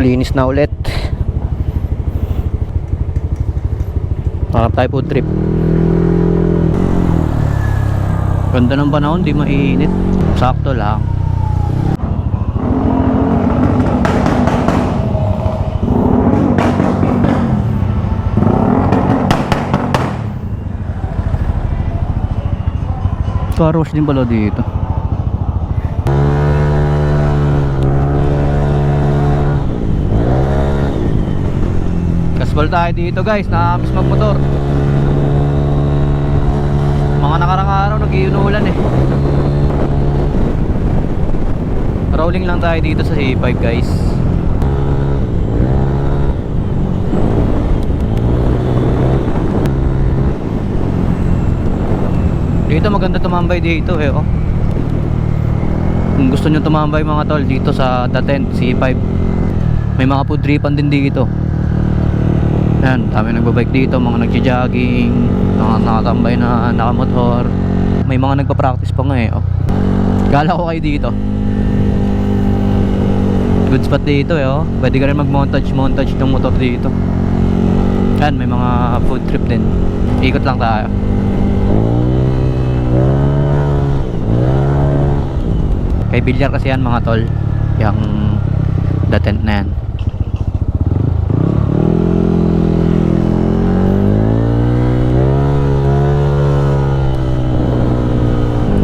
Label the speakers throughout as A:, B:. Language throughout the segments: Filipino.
A: linis na ulit. Harap tayo food trip. Ganda ng panahon, di mainit. Sakto lang. Car wash din pala dito. Kasbal tayo dito guys, nakamiss magmotor. Mga nakarang araw nagiinulan eh. Rolling lang tayo dito sa C5 guys. Dito maganda tumambay dito eh oh. Kung gusto nyo tumambay mga tol dito sa The Tent C5 May mga food tripan din dito Yan, dami nagbabike dito, mga nagja-jogging Mga nakatambay na nakamotor. May mga nagpa-practice pa nga eh oh. Gala ko kayo dito. Good spot dito eh oh. Pwede ka rin mag-montage montage ng motor dito. Yan, may mga food trip din. Ikot lang tayo. Kay Bilyar kasi yan mga tol. Yung the tent na yan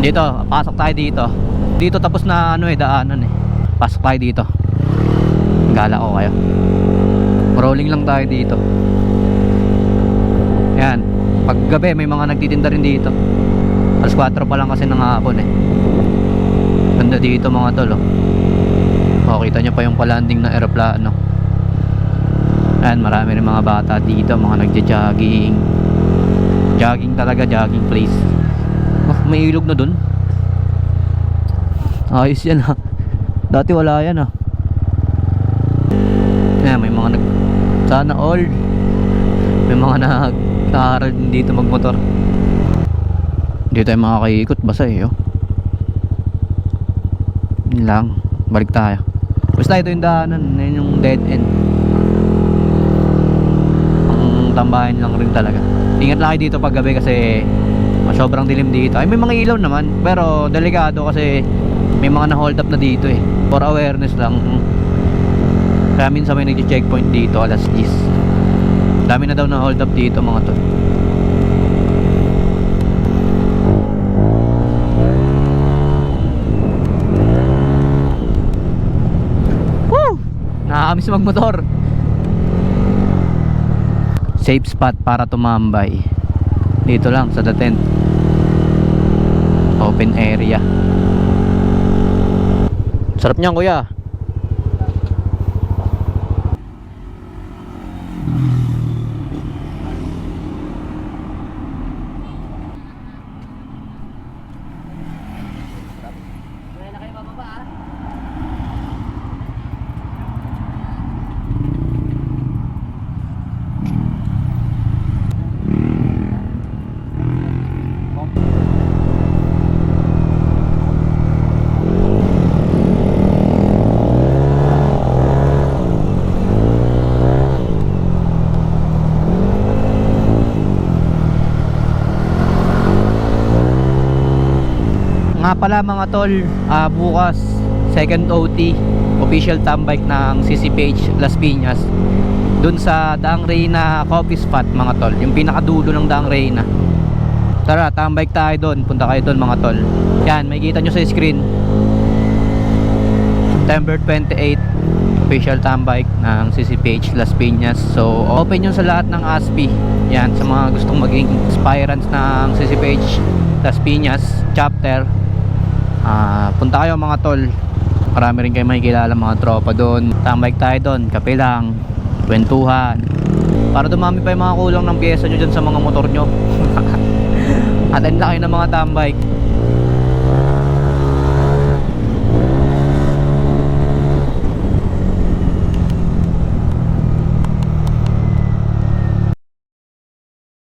A: Dito, pasok tayo dito. Dito tapos na ano eh, daanan eh. Pasok tayo dito. Gala ko kayo. Rolling lang tayo dito. Yan. Pag gabi may mga nagtitinda rin dito. Alas 4 pa lang kasi ng hapon eh. Ganda dito mga tol oh. oh kita nyo pa yung palanding na aeroplano Ayan marami rin mga bata dito Mga nagja-jogging. Jogging talaga jogging place oh, May ilog na dun. Ayos yan ha Dati wala yan ha Ayan may mga nag Sana all. May mga nag Nakaral din dito magmotor. Dito tayo makakaikot basa eh oh. Yun lang. Balik tayo. Basta ito yung daanan. Yun yung dead end. Ang tambahin lang rin talaga. Ingat lang kayo dito pag gabi kasi ah, sobrang dilim dito ay may mga ilaw naman pero delikado kasi may mga na hold up na dito eh for awareness lang kaya minsan may nag-checkpoint dito alas 10 dami na daw na hold up dito mga to Woo! Nakakamiss magmotor. Safe spot para tumambay. Dito lang sa the tent. Open area. Sarap niyan kuya. Nga pala mga tol, ah, bukas second OT official tambike ng CCPH Las Piñas dun sa Daang Reyna coffee spot mga tol. Yung pinakadulo ng Daang Reyna. Tara tambike tayo doon punta kayo doon mga tol. Yan may kita nyo sa screen. September 28 official tambike ng CCPH Las Piñas. So open yun sa lahat ng ASPI yan sa mga gustong maging aspirants ng CCPH Las Piñas chapter Ah, punta kayo mga tol. Marami rin kayo makikilala mga tropa doon. Tambay tayo doon, kape lang, kwentuhan. Para dumami pa yung mga kulang ng pyesa nyo dyan sa mga motor nyo. Attend na kayo ng mga tambay.